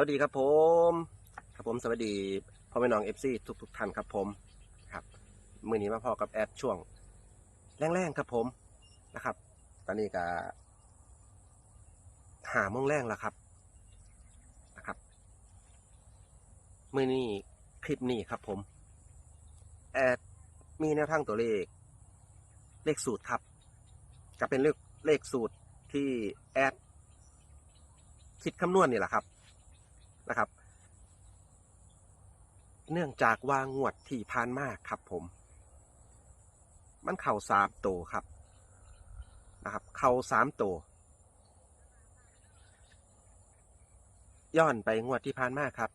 วัสดีครับผมครับผมสวัสดีพ่อแม่น้องเอฟซีทุกทุกๆท่านครับผมครับมือนี้มาพอกับแอดช่วงแรงๆครับผมนะครับ ตอนนี้ก็หาโมงแรงแล้วครับนะครับมือนี้คลิปนี้ครับผมแอดมีแนวทางตัวเลข เลขสูตรครับจะเป็นเลขเลขสูตรที่แอดคิดคำนวณนี่แหละครับ นะครับ เนื่องจากว่างวดที่ผ่านมาครับผม มันเข่าสามโตวครับนะครับ เข่าสามโตวย้อนไปงวดที่ผ่านมาครับ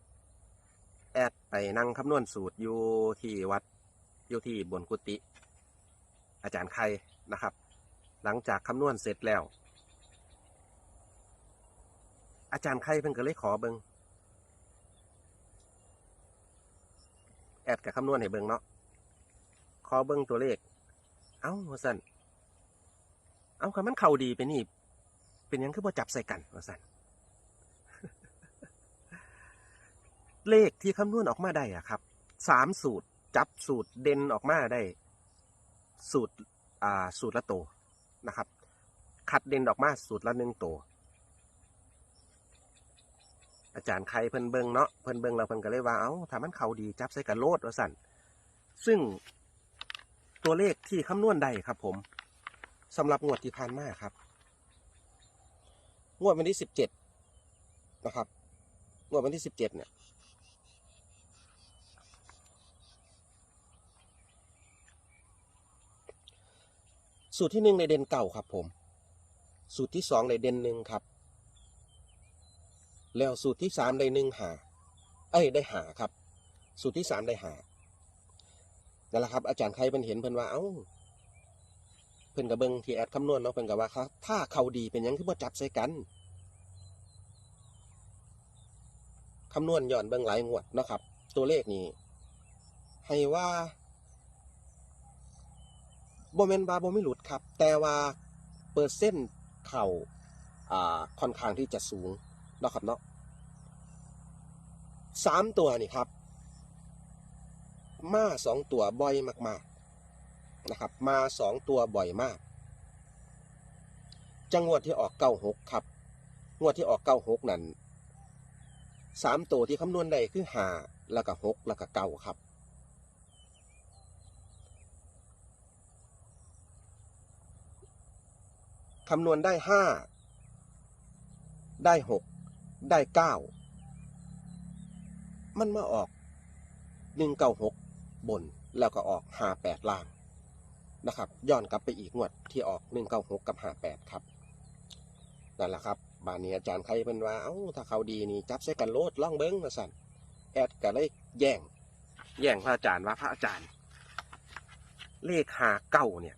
แอดไปนั่งคำนวณสูตรอยู่ที่วัดอยู่ที่บนกุฏิอาจารย์ไข่นะครับ หลังจากคำนวณเสร็จแล้ว อาจารย์ไข่เพิ่นก็เลยขอเบิง แอดกับคำนวณให้เบิงเนาะขอเบิงตัวเลข เอ้าว่าสันเอาคำมันเข่าดีไปนี่ เป็นยังคือบ่จับใส่กันว่าสันเลขที่คำนวณออกมาได้อะครับสามสูตรจับสูตรเด่นออกมาได้ สูตรอ่าสูตรละโตวนะครับคัดเด่นออกมาสูตรละหนึ่งตัว อาจารย์ใครเพิ่นเบิงเนาะเพิ่นเบิงเราเพิ่นก็เลยว่าเอ้าถ้ามันเขาดีจับใส่กับโลดว่าสั่นซึ่งตัวเลขที่คำนวณได้ครับ ผมสำหรับงวดที่ผ่านมาครับ งวดวันที่สิบเจ็ดนะครับ งวดวันที่สิบเจ็ดเนี่ยสูตรที่หนึ่งในเด่นเก่าครับ ผม สูตรที่สองในเด่นหนึ่งครับ แล้วสูตรที่สามได้หนึ่งหาเอ้ยได้หาครับ สูตรที่สามได้หานั่นแหละครับ อาจารย์ใครเพิ่นเห็นเพิ่นว่าเอ้าเพิ่นกับเบิงที่แอดคำนวณเนาะเพิ่นกับว่าครับถ้าเขาดีเป็นยังคือบ่จับใส่กันคำนวณย้อนเบิงหลายงวดเนาะครับ ตัวเลขนี้ให้ว่าบ่แม่นว่าบ่ไม่หลุดครับ แต่ว่าเปอร์เซ็นต์เข่าค่อนข้างที่จะสูง นาะครับเนาะสามตัวนี่ครับ มาสองตัวบ่อยมากๆนะครับ มาสองตัวบ่อยมาก จังงวดที่ออกเก้าหกครับงวดที่ออกเก้าหกนั่นสามตัวที่คำนวณได้คือหาแล้วก็หกแล้วก็เก้าครับ คำนวณได้ห้าได้หก ได้เก้ามันมาออกหนึ่งเก้าหกบนแล้วก็ออกห้าแปดล่างนะครับ ย้อนกลับไปอีกงวดที่ออกหนึ่งเก้าหกกับห้าแปดครับนั่นแหละครับบานนี้อาจารย์ใครเป็นว่าเอ้าถ้าเขาดีนี่จับใส่กันโลดล่องเบิ้งมาสั่นแอดก็เลยแย่ง แย่งพระอาจารย์ว่าพระอาจารย์ เลขหาเก้าเนี่ย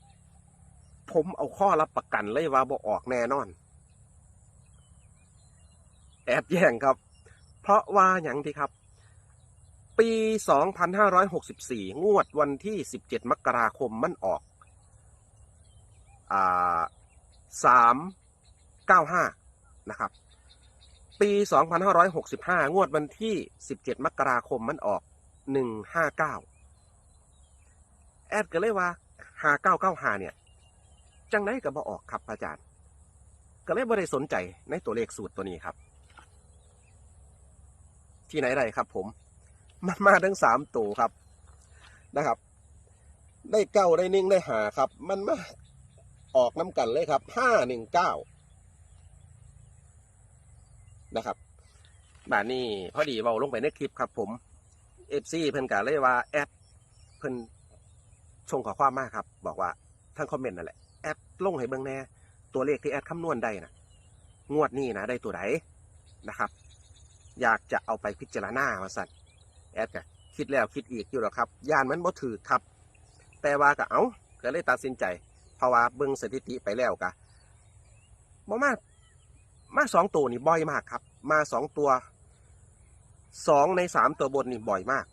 ผมเอาข้อรับประกันเลยว่าบ่ออกแน่นอน แอบแย่งครับ เพราะว่าอย่างที่ครับ ปี 2564 งวดวันที่ 17 มกราคมมันออกอ่า395 นะครับ ปี 2565 งวดวันที่ 17 มกราคมมันออก 159 แอดก็เลยว่า 5995 เนี่ย จังไดก็บ่ออกครับอาจารย์ ก็เลยบ่ได้สนใจในตัวเลขสูตรตัวนี้ครับ ที่ไหนได้ครับผม มันมาทั้งสามตัวครับนะครับ ได้เก้าได้นึ่งได้หาครับ มันมาออกน้ำกันเลยครับห้าหนึ่งเก้านะครับบานนี้พอดีเบาลงไปในคลิปครับ ผมเอฟซีเพิ่นกาเลยว่าแอดเพิ่นชงขอความมากครับ บอกว่าทั้งคอมเมนต์นั่นแหละแอดลงให้เบิ่งแน่ตัวเลขที่แอดคำนวณได้นะงวดนี้นะได้ตัวไหนนะครับ อยากจะเอาไปพิจารณาว่าสัตว์แอดก็คิดแล้วคิดอีกอยู่หรอครับยานมันบ่ถือครับ แต่ว่าก็เอาก็เลยตัดสินใจเพราะว่าเบิ่งสถิติไปแล้วกะบ่มามาสองตัวนี่บ่อยมากครับ มาสองตัวสองในสามตัวบนนี่บ่อยมาก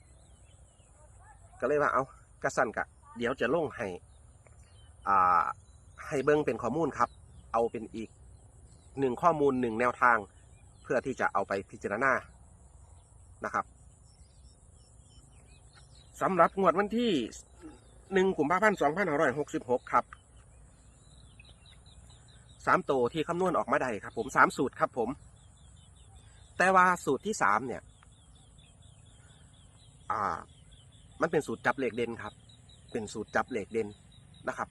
ก็เลยว่าเอากระสั้นกะ เดี๋ยวจะลงให้อ่าให้เบิ่งเป็นข้อมูลครับ เอาเป็นอีกหนึ่งข้อมูลหนึ่งแนวทาง เพื่อที่จะเอาไปพิจารณานะครับสำหรับงวดวันที่หนึ่งกุมภาพันธ์สองพันห้าร้อยหกสิบหกครับสามตัวที่คำนวณออกมาได้ครับผมสามสูตรครับผม แต่ว่าสูตรที่สามเนี่ย อ่า มันเป็นสูตรจับเหล็กเด่นครับ เป็นสูตรจับเหล็กเด่นนะครับ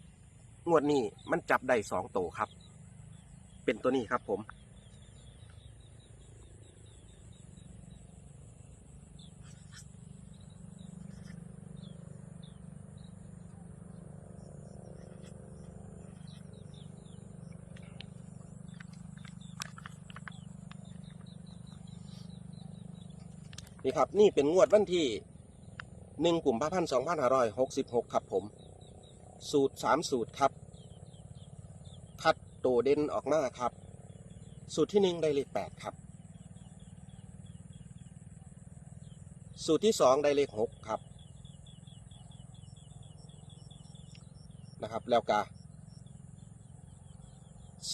งวดนี้มันจับได้สองตัวครับ เป็นตัวนี้ครับผม นี่ครับ นี่เป็นงวดวันที่หนึ่งกลุ่มพพันสองพันห้าร้อยหกสิบหกครับผม สูตรสามสูตรครับ คัดโตวเด่นออกมาครับ สูตรที่หนึ่งได้เลขแปดครับ สูตรที่สองได้เลขหกครับนะครับแล้วก็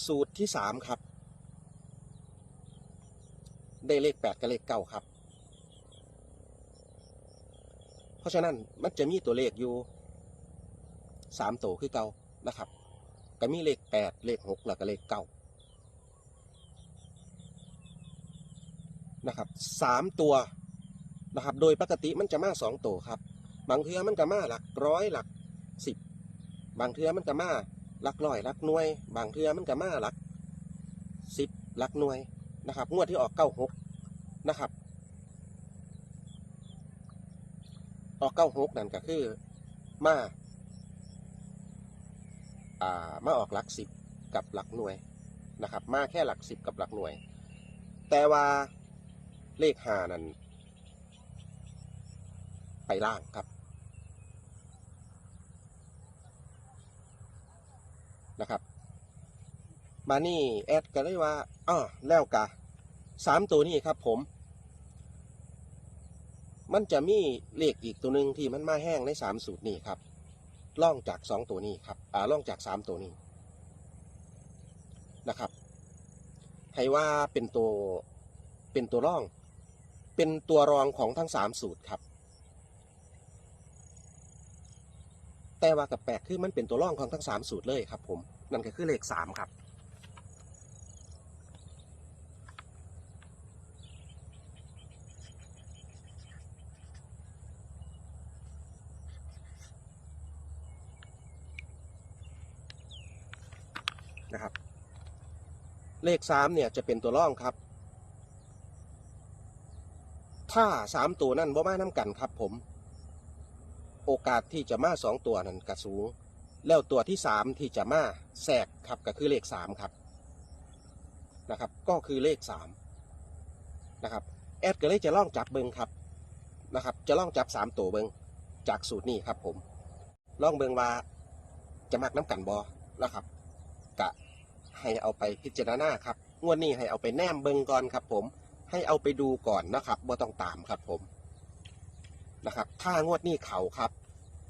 สูตรที่สามครับ ได้เลขแปดกับเลขเก้าครับ เพ ราะฉะนั้นมันจะมีตัวเลขอยู่สามตัวคือเก่านะครับก็มีเลขแปดเลขหกแล้วก็เลขเก้านะครับสามตัวนะครับ โดยปกติมันจะมาสองตัวครับ บางเทือมันก็มาหลักร้อยหลักสิบบางเทือมันก็มาหลักร้อยหลักหน่วย บางเทือมันก็มาหลักสิบหลักหน่วยนะครับ งวดที่ออกเก้าหกนะครับ ออกเก้าหกนั่นก็คือมาอ่ามาออกหลักสิบกับหลักหน่วยนะครับ มาแค่หลักสิบกับหลักหน่วย แต่ว่าเลขหานั้น ไปล่างครับนะครับ มานี่แอดก็เลยว่าอ้อแล้วกะสามตัวนี้ครับผม มันจะมีเลขอีกตัวหนึ่งที่มันมาแห้งในสามสูตรนี้ครับล่องจากสองตัวนี้ครับอ่าล่องจากสามตัวนี้นะครับให้ว่าเป็นตัวเป็นตัวร่อง เป็นตัวรองของทั้งสามสูตรครับ แต่ว่ากับแปลกคือมันเป็นตัวร่องของทั้งสามสูตรเลยครับ ผมนั่นก็คือเลขสามครับ นะครับ เลขสามเนี่ยจะเป็นตัวร่องครับ ถ้าสามตัวนั่นบ่มาน้ำกันครับผม โอกาสที่จะมาสองตัวนั้นกระสูง แล้วตัวที่สามที่จะมาแทรกครับก็คือเลขสามครับนะครับ ก็คือเลขสามนะครับแอดก็เลยจะล่องจับเบิงครับนะครับ จะล่องจับสามตัวเบิงจากสูตรนี้ครับผมล่องเบิงว่าจะมักน้ำกันบอนะครับ ให้เอาไปพิจารณาครับงวดนี้ให้เอาไปแนมเบิงก่อนครับ ผมให้เอาไปดูก่อนนะครับบ่ต้องตามครับผมนะครับ ถ้างวดนี้เขาครับ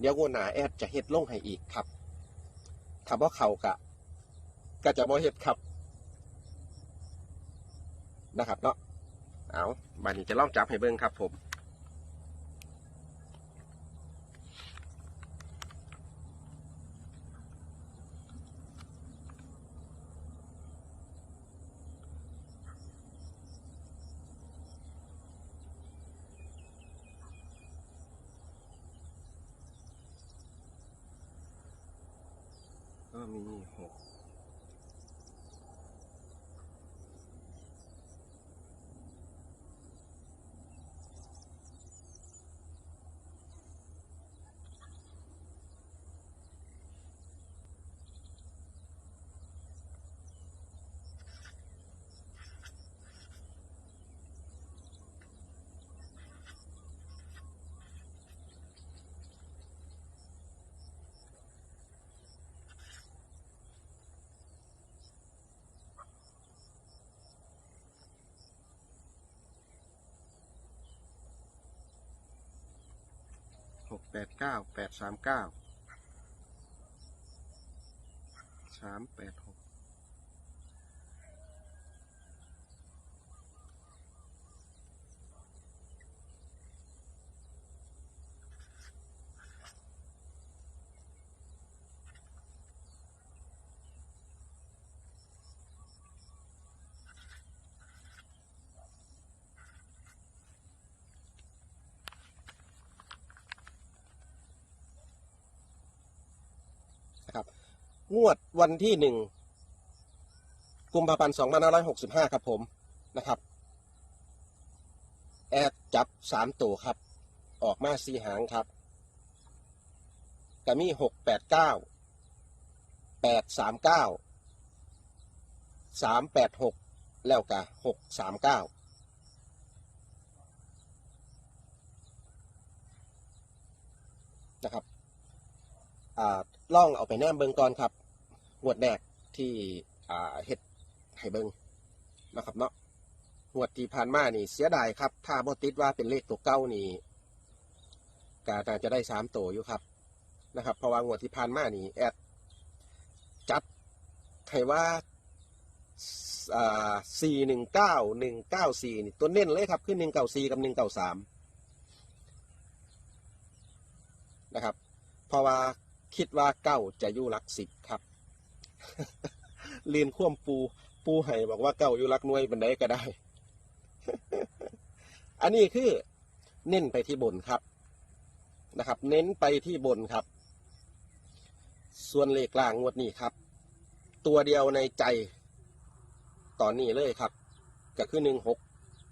เดี๋ยวงวดหน้าแอดจะเฮ็ดลงให้อีกครับถ้าบ่เขากะก็จะบ่เฮ็ดครับนะครับเนาะเอาบัดนี้จะลองจับให้เบิ่งครับผม มีหก แปดเก้าแปดสามเก้าสามแปดหก งวดวันที่หนึ่งกุมภาพันธ์สองพันห้าร้อยหกสิบห้าครับผมนะครับ แอดจับสามตัวครับ ออกมาสีหางครับก็มีหกแปดเก้าแปดสามเก้าสามแปดหกแล้วก็หกสามเก้านะครับอ่า ล่องเอาไปแนมเบิงก่อนครับงวดแรกที่เฮ็ดให้เบิงนะครับเนาะงวดที่ผ่านมานี่เสียดายครับ ถ้าบ่ติดว่าเป็นเลขตัวเก้านี่ก็น่าจะได้สามตัวอยู่ครับนะครับเพราะว่างวดที่ผ่านมานี่แอดจัดให้ว่าอ่าสี่หนึ่งเก้าหนึ่งเก้าสี่นี่ตัวเน้นเลยครับขึ้นหนึ่งเก้าสี่กับหนึ่งเก้าสามนะครับ เพราะว่า คิดว่าเก้าจะอยู่หลักสิบครับเรียนข่วมปูปูให้บอกว่าเก้าอยู่หลักหน่วยบันไดก็ได้ อันนี้คือเน้นไปที่บนครับนะครับ เน้นไปที่บนครับ ส่วนเลขล่างงวดนี้ครับ ตัวเดียวในใจตอนนี้เลยครับ ก็คือหนึ่งหก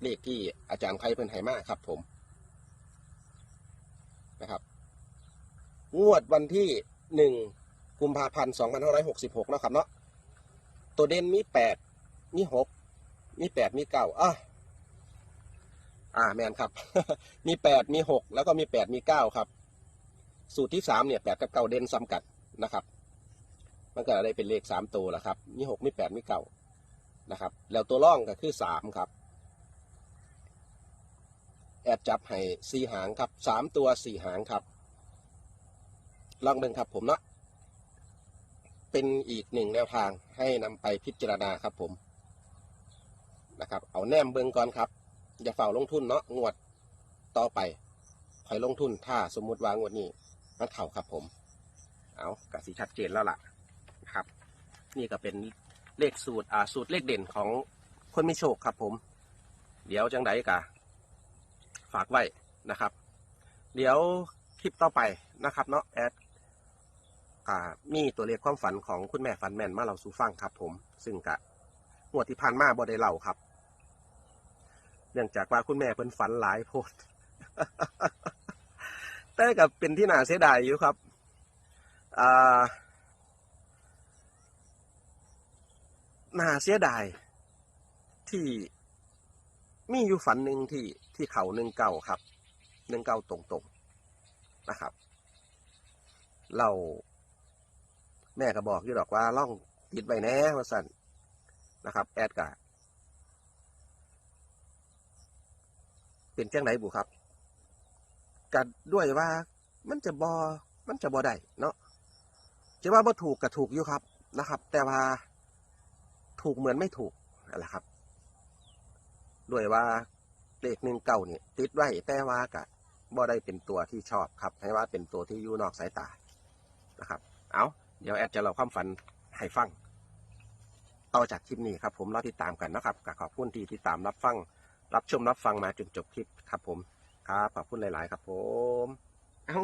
เลขที่อาจารย์ไคเพิ่นไหมาครับ ผมนะครับ งวดวันที่ หนึ่งกุมภาพันธ์สองพันห้าร้อยหกสิบหกนาะครับเนาะตัวเด่นมีแปดมีหกมีแปดมีเก้าอะอ่าแมนครับ มีแปดมีหกแล้วก็มีแปดมีเก้าครับ สูตรที่สามเนี่ยแปดกับเก้าเด่นซ้ำกันนะครับ มันก็ได้เป็นเลขสามตัวล้วครับ มีหกมีแปดมีเก้านะครับ แล้วตัวร่องก็คือสามครับ แอดจับให้สี่หางครับสามตัวสี่หางครับ ลองเบิ่งครับผมเนาะเป็นอีกหนึ่งแนวทางให้นำไปพิจารณาครับผมนะครับ เอาแนมเบิ่งก่อนครับ อย่าเฝ้าลงทุนเนาะงวดต่อไปคอยลงทุนถ้าสมมุติว่างวดนี้มันเข่าครับผม เอากระสีชัดเจนแล้วล่ะนะครับ นี่ก็เป็นเลขสูตรอ่าสูตรเลขเด่นของคนมีโชคครับผม เดี๋ยวจังไดกะฝากไว้นะครับ เดี๋ยวคลิปต่อไปนะครับเนาะแอด อ่ามีตัวเลขความฝันของคุณแม่ฝันแม่นมาเราสู่ฟังครับ ผม ซึ่งกะงวที่ผ่านมาบ่ได้เล่าครับ เนื่องจากว่าคุณแม่เพิ่นฝันหลายโพดแต่กับเป็นที่น่าเสียดายอยู่ครับอ่าน่าเสียดาย ที่มีอยู่ฝันหนึ่งที่ที่เขาหนึ่งเก่าครับหนึ่งเก่าตรงๆนะครับ เรา แม่ก็บอกอยู่ดอกว่าล่องติดไว้แน่ว่าสั่นนะครับ แอดกะเป็นจังไหนบุครับกันด้วยว่ามันจะบอมันจะบอได้เนาะจะว่าบ่ถูกกับถูกอยู่ครับนะครับ แต่ว่าถูกเหมือนไม่ถูกนั่นแหละครับ ด้วยว่าเลขหนึ่งเก่าเนี่ยติดไว้แต่ว่ากะบ่ได้เป็นตัวที่ชอบครับ ให้ว่าเป็นตัวที่อยู่นอกสายตานะครับ เอา เดี๋ยวแอดจะเล่าความฝันให้ฟังต่อจากคลิปนี้ครับผมรอติดตามกันนะครับขอบคุณที่ติดตามรับฟัง รับชมรับฟังมาจนจบคลิปครับผมครับขอบคุณหลาย ๆ ครับผมเอา